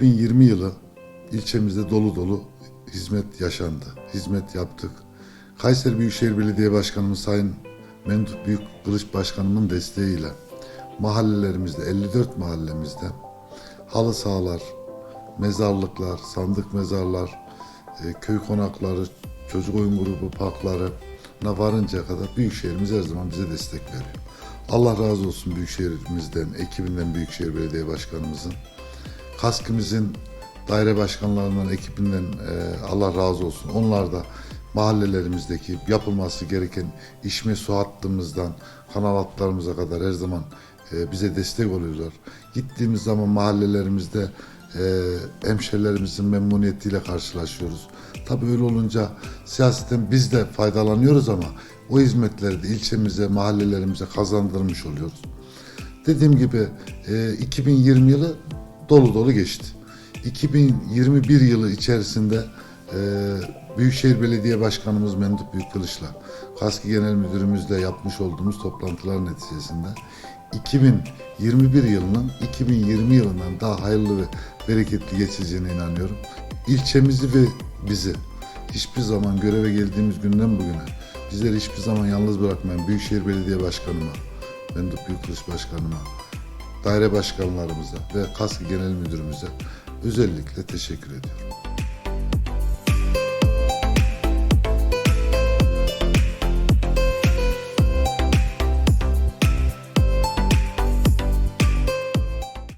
2020 yılı ilçemizde dolu dolu hizmet yaşandı. Hizmet yaptık. Kayseri Büyükşehir Belediye Başkanımız Sayın Memduh Büyük Kılıç Başkanımın desteğiyle mahallelerimizde 54 mahallemizde halı sahalar, mezarlıklar, sandık mezarlar, e, köy konakları, çocuk oyun grubu parklarına varıncaya kadar Büyükşehirimiz her zaman bize destek veriyor. Allah razı olsun Büyükşehirimizden, ekibinden Büyükşehir Belediye Başkanımızın. Kaskımızın daire başkanlarından, ekibinden e, Allah razı olsun. Onlar da mahallelerimizdeki yapılması gereken içme su hattımızdan kanal hatlarımıza kadar her zaman e, bize destek oluyorlar. Gittiğimiz zaman mahallelerimizde e, hemşerilerimizin memnuniyetiyle karşılaşıyoruz. Tabii öyle olunca siyaseten biz de faydalanıyoruz ama o hizmetleri de ilçemize, mahallelerimize kazandırmış oluyoruz. Dediğim gibi e, 2020 yılı dolu dolu geçti. 2021 yılı içerisinde e, Büyükşehir Belediye Başkanımız Memduh Büyükkılıç'la Kaski Genel Müdürümüzle yapmış olduğumuz toplantılar neticesinde 2021 yılının 2020 yılından daha hayırlı ve bereketli geçeceğine inanıyorum. İlçemizi ve bizi hiçbir zaman göreve geldiğimiz günden bugüne bizleri hiçbir zaman yalnız bırakmayan Büyükşehir Belediye Başkanıma, Memduh Büyükkılıç Başkanıma, daire başkanlarımıza ve Kaski Genel Müdürümüze özellikle teşekkür ediyorum.